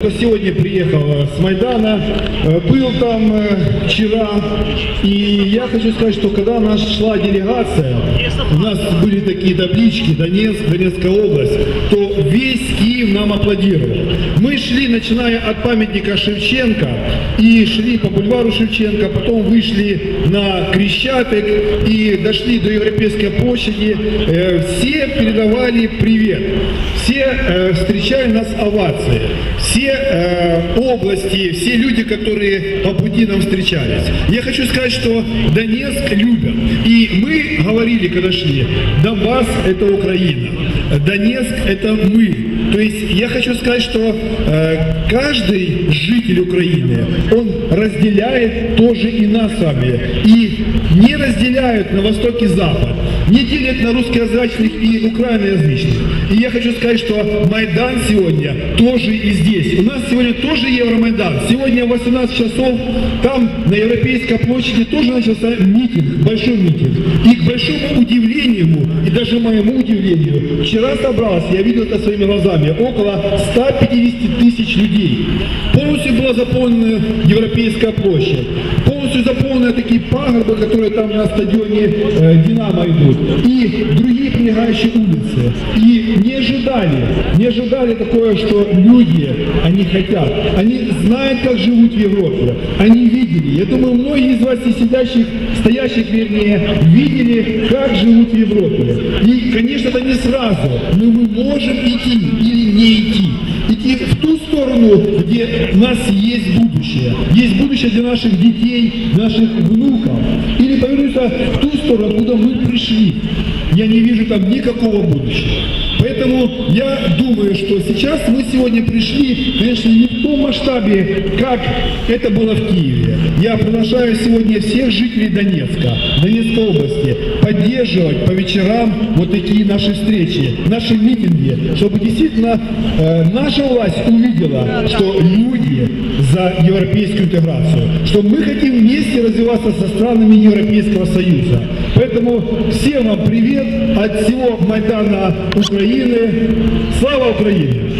Сегодня приехал э, с Майдана, э, был там э, вчера, и я хочу сказать, что когда у нас шла делегация, у нас были такие таблички Донецк, Донецкая область, то весь Киев нам аплодировал. Мы шли, начиная от памятника Шевченко, и шли по бульвару Шевченко, потом вышли на Крещатик и дошли до Европейской площади. Все передавали привет, все встречали нас овации, все э, области, все люди, которые по пути нам встречались. Я хочу сказать, что Донецк любят. И мы говорили, когда шли, Донбасс это Украина, Донецк это мы. То есть я хочу сказать, что э, каждый житель Украины, он разделяет тоже и нас с вами. И не разделяют на восток и запад, не делят на русскоязычных и украиноязычных. И я хочу сказать, что Майдан сегодня тоже и здесь. У нас сегодня тоже Евромайдан. Сегодня в 18 часов там на Европейской площади тоже начался митинг, большой митинг. И к большому удивлению, и даже моему удивлению, вчера собралось, я видел это своими глазами, около 150 тысяч людей. Полностью была заполнена Европейская площадь. Полностью заполнены такие пагорбы, которые там на стадионе э, Динамо идут. И другие прилегающие улицы. И не ожидали, не ожидали такое, что люди, они хотят. Они знают, как живут в Европе. Они видели. Я думаю, многие из вас, и сидящих, стоящих, вернее, видели, как живут в Европе. И, конечно, это не сразу, но мы можем идти или не идти. Идти в ту сторону, где у нас есть будущее. Есть будущее для наших детей, наших внуков. Или повернуться в ту сторону, откуда мы пришли. Я не вижу там никакого будущего. Поэтому я думаю, что сейчас мы сегодня пришли, конечно, не в том масштабе, как это было в Киеве. Я приглашаю сегодня всех жителей Донецка, Донецкой области, поддерживать по вечерам вот такие наши встречи, наши митинги, чтобы действительно э, наша власть увидела, что люди за европейскую интеграцию, что мы хотим вместе развиваться со странами Европейского Союза. Поэтому всем вам привет от всего Майдана Украины. Слава Украине!